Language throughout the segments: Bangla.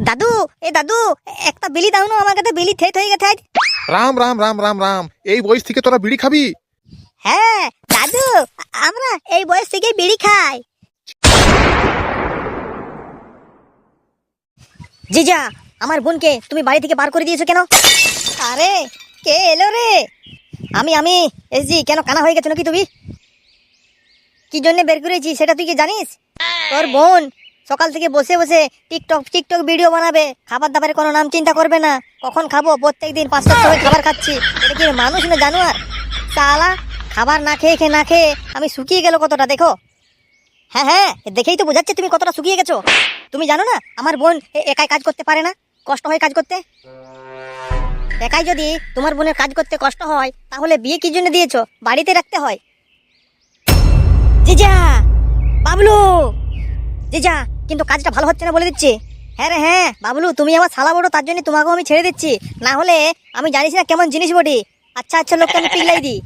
দাদু এ দাদু একটা বিলি দাও না আমার কাছে বিলি থেত হয়ে গেছে আজ। রাম রাম রাম রাম রাম। এই বয়স থেকে তোরা বিড়ি খাবি? হ্যাঁ দাদু আমরা এই বয়স থেকে বিড়ি খাই। জিজা আমার বোনকে তুমি বাড়ি থেকে বার করে দিয়েছ কেন? আরে কে এলো রে? আমি আমি এসজি কেন কানা হয়ে গেছো নাকি তুমি? কি জন্য বের করেছি সেটা তুই কি জানিস? তোর বোন সকাল থেকে বসে বসে টিকটক টিকটক ভিডিও বানাবে। খাবার দাবারের কোনো নাম চিন্তা করবে না। কখন খাব? প্রত্যেক দিন পাঁচটার সময় খাবার খাচ্ছি। এটা কি মানুষ না জানোয়ার? সালা খাবার না খেয়ে খেয়ে না খেয়ে আমি শুকিয়ে গেল কতটা, দেখো। হ্যাঁ হ্যাঁ দেখেই তো বোঝাচ্ছে তুমি কতটা শুকিয়ে গেছো। তুমি জানো না, আমার বোন একাই কাজ করতে পারে না, কষ্ট হয় কাজ করতে? একাই যদি তোমার বোনের কাজ করতে কষ্ট হয়, তাহলে বিয়ে কি জন্য দিয়েছ? বাড়িতে রাখতে হয়। জিজা, বাবলু! জিজা কিন্তু কাজটা ভালো হচ্ছে না বলে দিচ্ছি। হ্যাঁ রে হ্যাঁ বাবলু, তুমি আমার শালা বড়, তার জন্য তোমাকেও আমি ছেড়ে দিচ্ছি। না হলে আমি জানিস না কেমন জিনিস বটি। আচ্ছা আচ্ছা লোককে আমি পিগলাই দিই।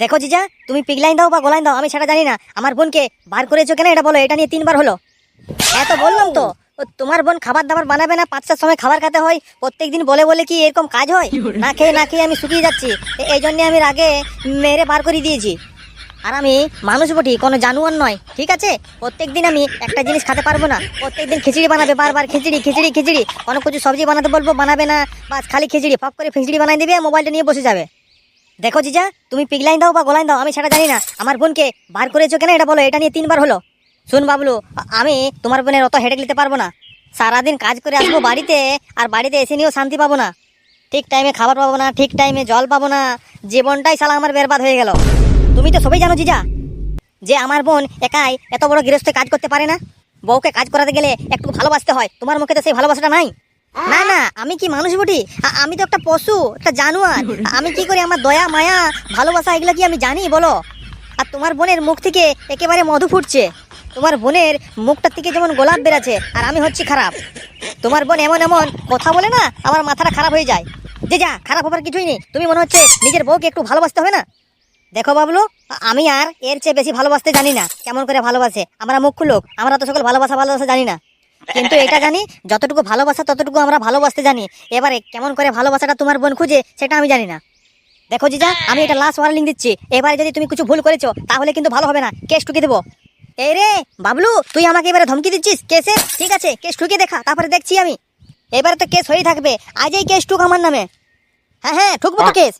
দেখো জিজা, তুমি পিগলাইন দাও বা গোলাইন দাও, আমি সেটা জানি না। আমার বোনকে বার করেছ কেন? এটা বলো, এটা নিয়ে তিনবার হলো। হ্যাঁ তো বললাম তো তোমার বোন খাবার দাবার বানাবে না, পাঁচটার সময় খাবার খেতে হয়, প্রত্যেকদিন বলে বলে কি এরকম কাজ হয়? না খেয়ে না খেয়ে আমি শুকিয়ে যাচ্ছি। এই জন্যে আমি রাগে মেরে বার করে দিয়েছি। আর আমি মানুষ বটি, কোনো জানুয়ার নয়, ঠিক আছে? প্রত্যেক দিন আমি একটা জিনিস খেতে পারব না। প্রত্যেকদিন খিচুড়ি বানাবে, বারবার খিচুড়ি খিচুড়ি খিচুড়ি। কোনো কিছু সবজি বানাতে বলব, বানাবে না। বাস, খালি খিচুড়ি, ফক করে খিচুড়ি বানাই দেবে মোবাইলটা নিয়ে বসে যাবে। দেখো জিজা, তুমি পিগলাইন দাও বা গোলাইন দাও, আমি সেটা জানি না। আমার বোনকে বার করেছ কেন? এটা বলো, এটা নিয়ে তিনবার হলো। শুন বাবলু আমি তোমার বোনের অত হেডেক নিতে পারব না। সারাদিন কাজ করে আসব বাড়িতে, আর বাড়িতে এসে নিয়েও শান্তি পাবো না। ঠিক টাইমে খাবার পাবো না, ঠিক টাইমে জল পাবো না। জীবনটাই সালা আমার বেরবাদ হয়ে গেল। তুমি তো সবাই জানো জিজা, যে আমার বোন একাই এত বড় গৃহস্থ কাজ করতে পারে না। বউকে কাজ করাতে গেলে একটু ভালোবাসতে হয়, তোমার মুখে তো সেই ভালোবাসাটা নাই? না না, আমি কি মানুষ বটি? আমি তো একটা পশু, একটা জানোয়ার। আমি কি করি, আমার দয়া, মায়া, ভালোবাসা, এগুলা কি আমি জানি, বলো? আর তোমার বোনের মুখ থেকে একেবারে মধু ফুটছে। তোমার বোনের মুখটার থেকে যেমন গোলাপ বেরাচ্ছে, আর আমি হচ্ছি খারাপ। তোমার বোন এমন এমন কথা বলে না, আমার মাথাটা খারাপ হয়ে যায়। যে যা খারাপ হবার কিছুই নেই। তুমি মনে হচ্ছে নিজের বউকে একটু ভালোবাসতে হবে না? দেখো বাবলু আমি আর এর চেয়ে বেশি ভালোবাসতে জানি না কেমন করে ভালোবাসে। আমরা মুখ্য লোক আমরা তো সকল ভালোবাসা ভালোবাসা জানি না। কিন্তু এটা জানি যতটুকু ভালোবাসা ততটুকু আমরা ভালোবাসতে জানি। এবারে কেমন করে ভালোবাসাটা তোমার বোন খুঁজে সেটা আমি জানি না। দেখো জিজা আমি এটা লাস্ট ওয়ার্নিং দিচ্ছি। এবারে যদি তুমি কিছু ভুল করেছ তাহলে কিন্তু ভালো হবে না। কেস ঠুকে দেবো। এই রে বাবলু তুই আমাকে এবারে ধমকি দিচ্ছিস? কেসে? ঠিক আছে কেস ঠুকে দেখা তারপরে দেখছি আমি। এবারে তো কেস হয়েই থাকবে। আজই কেস ঠুক আমার নামে। হ্যাঁ হ্যাঁ ঠুকবো তো কেস।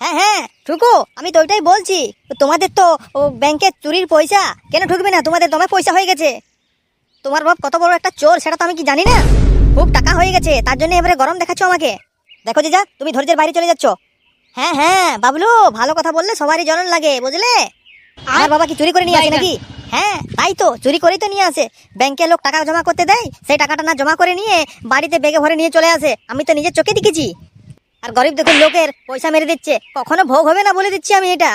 হ্যাঁ হ্যাঁ ঠুকো আমি তো ওইটাই বলছি। তোমাদের তো ও ব্যাংকে চুরির পয়সা কেন ঠুকবে না? তোমাদের দমে পয়সা হয়ে গেছে। তোমার বাপ কত বড় একটা চোর সেটা তো আমি কি জানি না? খুব টাকা হয়ে গেছে তার জন্য এবারে গরম দেখাচ্ছ আমাকে। দেখো যে যা তুমি ধৈর্যের বাইরে চলে যাচ্ছ। হ্যাঁ হ্যাঁ বাবলু ভালো কথা বললে সবারই জ্বলন লাগে বুঝলে? আর বাবা কি চুরি করে নিয়ে আসে নাকি? হ্যাঁ তাই তো চুরি করেই তো নিয়ে আসে। ব্যাংকে লোক টাকা জমা করতে দেয় সেই টাকাটা না জমা করে নিয়ে বাড়িতে বেগে ভরে নিয়ে চলে আসে। আমি তো নিজের চোখে দেখেছি। আর গরিব দেখুন লোকের পয়সা মেরে দিচ্ছে। কখনো ভোগ হবে না বলে দিচ্ছি আমি এটা।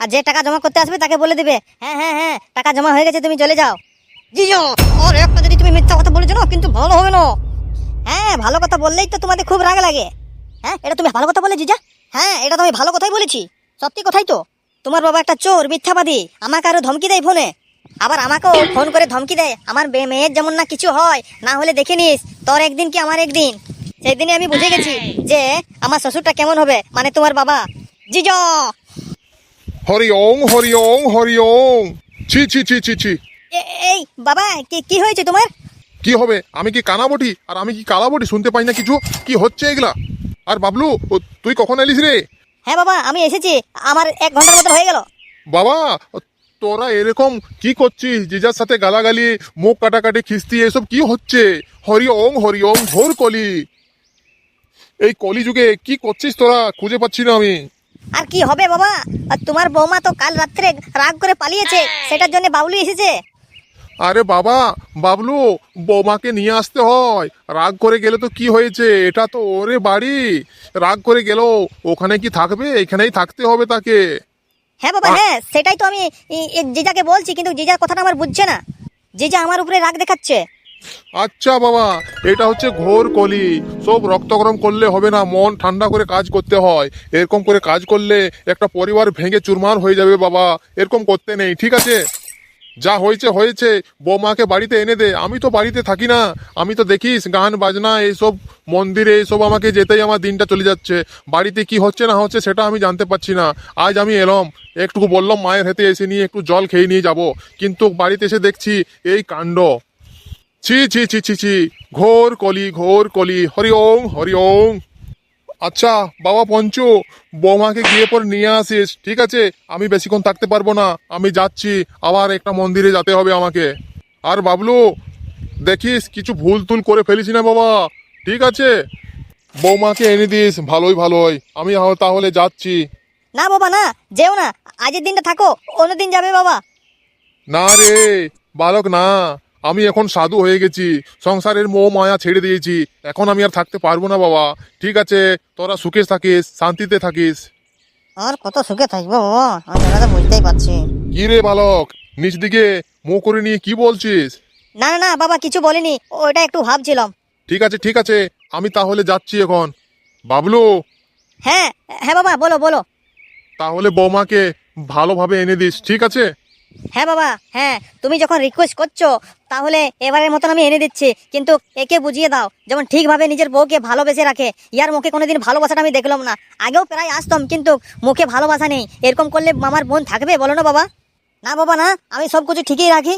আর যে টাকা জমা করতে আসবে তাকে বলে দেবে হ্যাঁ হ্যাঁ হ্যাঁ টাকা জমা হয়ে গেছে, তুমি চলে যাও। জিজো আর একটা যদি তুমি মিথ্যা কথা বলেছ না, কিন্তু ভালো হবে না। হ্যাঁ ভালো কথা বললেই তো তোমাদের খুব রাগ লাগে। হ্যাঁ এটা তুমি ভালো কথা বলে, জিজা? হ্যাঁ এটা তো আমি ভালো কথাই বলেছি। সত্যি কথাই তো। তোমার বাবা একটা চোর, মিথ্যাবাদী। আমাকে আরও ধমকি দেয় ফোনে। আবার আমাকেও ফোন করে ধমকি দেয়। আমার মেয়ের যেমন না কিছু হয়, না হলে দেখে নিস। তোর একদিন কি আমার একদিন? সেই দিনে আমি বুঝে গেছি যে আমার শ্বশুরটা কেমন হবে মানে তোমার বাবা। জিজো! হরি ওং হরি ওং হরি ওং ছি ছি ছি ছি ছি। এই বাবা কি কি হয়েছে তোমার? কি হবে? আমি কি কানাবটি? আর আমি কি কালাবটি? শুনতে পাই না কিছু? কি হচ্ছে এগুলা? আর বাবলু তুই কখন এলিস রে? হ্যাঁ বাবা আমি এসেছি। আমার এক ঘণ্টার মতো হয়ে গেল। বাবা তোরা এরকম কি করছিস? জিজার সাথে গালাগালি মুখ কাটাকাটি খিস্তি এসব কি হচ্ছে? হরি ওং হরি ওং ঘোর কলি। এই কলি যুগে কি করছিস তোরা? খুঁজে পাচ্ছি না আমি। আর কি হবে বাবা? আর তোমার বৌমা তো কাল রাত্রে রাগ করে পালিয়েছে সেটার জন্য বাবলু এসেছে। আরে বাবা বাবলু বৌমাকে নিয়ে আসতে হয়। রাগ করে গেলে তো কি হয়েছে? এটা তো ওরে বাড়ি। রাগ করে গেল ওখানে কি থাকবে? এখানেই থাকতে হবে তাকে। হ্যাঁ বাবা হ্যাঁ সেটাই তো আমি জিজাকে বলছি কিন্তু জিজার কথাটা আমার বুঝছে না। জিজা আমার উপরে রাগ দেখাচ্ছে। আচ্ছা বাবা, এটা হচ্ছে ঘোর কলি। সব রক্ত গরম করলে হবে না, মন ঠান্ডা করে কাজ করতে হয়। এরকম করে কাজ করলে একটা পরিবার ভেঙে চুরমার হয়ে যাবে বাবা। এরকম করতে নেই, ঠিক আছে? যা হয়েছে হয়েছে। বৌমাকে বাড়িতে এনে দে। আমি তো বাড়িতে থাকি না। আমি তো দেখিস, গান, বাজনা, এইসব মন্দিরে, এইসব আমাকে যেতেই আমার দিনটা চলে যাচ্ছে। বাড়িতে কি হচ্ছে, না হচ্ছে, সেটা আমি জানতে পারছি না। আজ আমি এলাম। একটু বললাম, মায়ের হাতে এসে নিয়ে একটু জল খেয়ে নিয়ে যাব। কিন্তু বাড়িতে এসে দেখছি, এই কাণ্ড। ছি ছি ছি ছি ছি। ঘোর কলি ঘোর কলি। হরি ওম হরি ওম আচ্ছা বাবা পঞ্চু বৌমাকে গিয়ে পর নিয়ে আসিস ঠিক আছে? আমি বেশিক্ষণ থাকতে পারব না। আমি যাচ্ছি আবার একটা মন্দিরে যেতে হবে আমাকে। আর বাবলু দেখিস কিছু ভুল তুল করে ফেলিস না বাবা। ঠিক আছে? বৌমাকে এনে দিস ভালোই ভালোই। আমি তাহলে যাচ্ছি। না বাবা না যেও না। আজের দিনটা থাকো অন্যদিন যাবে বাবা। না রে বালক না। আমি এখন সাধু হয়ে গেছি সংসারের মোহ মায়া ছেড়ে দিয়েছি এখন আমি আর থাকতে পারব না বাবা। ঠিক আছে তোরা সুখে থাকিস শান্তিতে থাকিস। আর কত সুখে থাকব বাবা? আমি তো বুঝতেই পারছি। কি রে বালক নিচ দিকে মুখ করে নিয়ে কি বলছিস? না না না বাবা কিছু বলিনি ওইটা একটু ভাবছিলাম। ঠিক আছে ঠিক আছে আমি তাহলে যাচ্ছি এখন। বাবলু? হ্যাঁ হ্যাঁ বাবা বলো বলো। তাহলে বৌমাকে ভালোভাবে এনে দিস ঠিক আছে? হ্যাঁ বাবা হ্যাঁ তুমি যখন রিকোয়েস্ট করছ তাহলে এবারের মতন আমি এনে দিচ্ছি কিন্তু একে বুঝিয়ে দাও যেমন ঠিকভাবে নিজের বউকে ভালোবেসে রাখে ইয়ার মুখে কোনোদিন ভালোবাসাটা আমি দেখলাম না। আগেও প্রায় আসতাম কিন্তু মুখে ভালোবাসা নেই। এরকম করলে আমার বোন থাকবে বলো না বাবা? না বাবা না আমি সব কিছু ঠিকই রাখি।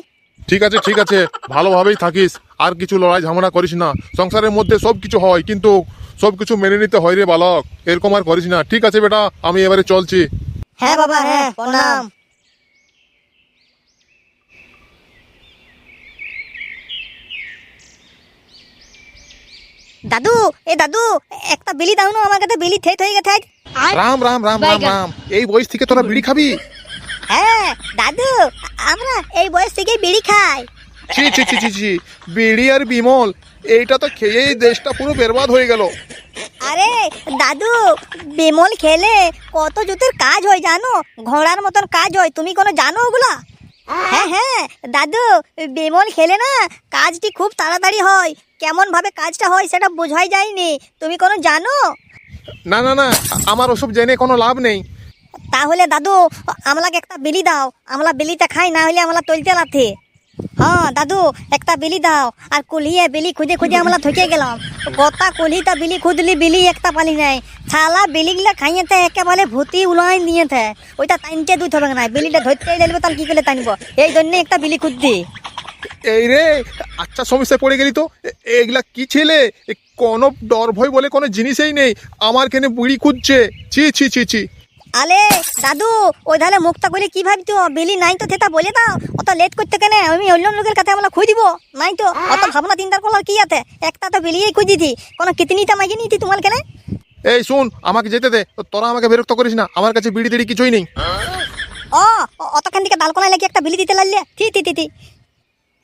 ঠিক আছে ঠিক আছে ভালোভাবেই থাকিস আর কিছু লড়াই ঝামেলা করিস না। সংসারের মধ্যে সব কিছু হয় কিন্তু সব কিছু মেনে নিতে হয় রে বালক এরকম আর করিস না। ঠিক আছে বেটা আমি এবারে চলছি। হ্যাঁ বাবা হ্যাঁ প্রণাম। দাদু এ দাদু একটা বিলি দাও না আমার কাছে বিলি থেত হয়ে গেছে। রাম রাম রাম রাম রাম। এই বয়স থেকে তোরা বিড়ি খাবি? হ্যাঁ দাদু আমরা এই বয়স থেকে বিড়ি খাই। ছি ছি ছি ছি ছি বিড়ি আর বিমল এইটা তো খেয়েই দেশটা পুরো বেরবাদ হয়ে গেল। আরে দাদু বিমল খেলে কত জুতের কাজ হয় জানো? ঘোড়ার মতন কাজ হয় তুমি কোনো জানো ওগুলা? হ্যাঁ হ্যাঁ দাদু বিমল খেলে না কাজটি খুব তাড়াতাড়ি হয়। কেমন ভাবে কাজটা হয় সেটা বোঝাই যায়নি। তুমি কোনো জানো? না না না আমার ওসব জেনে কোনো লাভ নেই। তাহলে দাদু আমলাকে একটা বিলি দাও। আমলা বিলিটা খাই না হলে আমলা তলতে লাথে। হ্যাঁ দাদু একটা বিলি দাও। আর কুলিয়ে বিলি খুঁজে খুঁজে আমরা থকে গেলাম। গোটা কুলিটা বিলি খুঁজলি বিলি একটা পালি নাই। ছালা বিলিগুলা খাইয়েতে একেবারে ভূতি উলাই নিয়েছে। ওইটা টাইনতে দুধ হবে না বিলিটা ধরতে গেলবে তাহলে কি করে টানবো? এই জন্য একটা বিলি খুঁজছি। এই রে আচ্ছা সমস্যায় পড়ে গেলি তো। এগুলা কি ছেলে? কোনো ডর ভয় বলে কোনো জিনিসই নেই। আমার কেনে বুড়ি খুঁজছে। ছি ছি ছি ছি। আলে দাদু ওই ধারে মুখটা বলে কি ভাবতো বেলি নাই তো থেতা বলে দাও। অত লেট করতে কেন আমি অন্য লোকের কাছে আমরা খুঁজ দিব? নাই তো। অত ভাবনা চিন্তার করার কি আছে? একটা তো বিলিয়েই খুঁজ দিতি কোনো কিতনিটা মাগি নিতি তোমার কেন? এই শুন আমাকে যেতে দে। তোরা আমাকে বিরক্ত করিস না। আমার কাছে বিড়ি টিড়ি কিছুই নেই। ও অতখান থেকে দালকোনায় লেগে একটা বিলি দিতে লাগলে। থি থি থি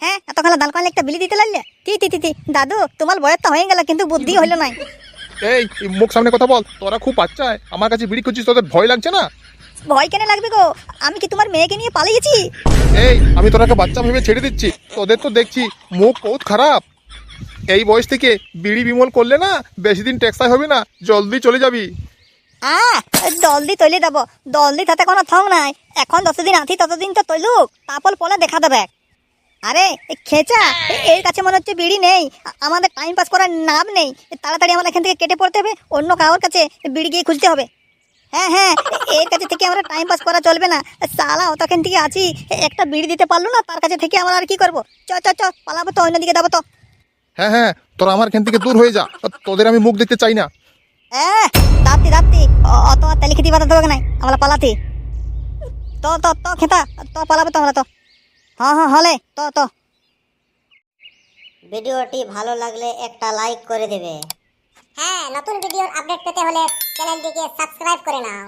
হ্যাঁ এতখান দালকোনায় একটা বিলি দিতে লাগলে? থি থি থি দাদু তোমার বয়স তো হয়ে গেল কিন্তু বুদ্ধি হইল নাই। এই মুখ সামনে কথা বল। তোরা খুব বাচ্চায় আমার কাছে বিড়ি খুঁজছিস তোদের ভয় লাগছে না? ভয় কেন লাগবে গো? আমি কি তোমার মেয়েকে নিয়ে পালিয়েছি? এই আমি তোরাকে বাচ্চা ভেবে ছেড়ে দিচ্ছি। তোদের তো দেখছি মুখ বহুত খারাপ। এই বয়স থেকে বিড়ি বিমল করলে না বেশি দিন টেক্সাই হবে না জলদি চলে যাবি। আহ জলদি তৈলি দেবো জলদি তাতে কোনো থং নাই। এখন যতদিন আছি ততদিন তো তৈলুক। তারপর পরে দেখা দেবে। আরে খেচা এর কাছে মনে হচ্ছে বিড়ি নেই। আমাদের টাইম পাস করার নাম নেই। তাড়াতাড়ি আমরা এখান থেকে কেটে পড়তে হবে অন্য কারোর কাছে বিড়ি গিয়ে খুঁজতে হবে। হ্যাঁ হ্যাঁ এর কাছে থেকে আমরা টাইম পাস করা চলবে না। সালা অতখান থেকে আছি একটা বিড়ি দিতে পারল না তার কাছে থেকে আমরা আর কি করব? চ চ চ পালাবো তো অন্যদিকে যাব তো। হ্যাঁ হ্যাঁ তোরা আমার এখান থেকে দূর হয়ে যা তোদের আমি মুখ দেখতে চাই না। হ্যাঁ দাঁতি দাঁতি অত আর তেলি খেতে পাতা হবে নাই আমরা পালাতে। তো তো তো খেতা তো পালাবে তো আমরা তো। হ্যাঁ হ্যাঁ হলে তো তো। ভিডিওটি ভালো লাগলে একটা লাইক করে দেবে। হ্যাঁ নতুন ভিডিওর আপডেট পেতে হলে চ্যানেলটিকে সাবস্ক্রাইব করে নাও।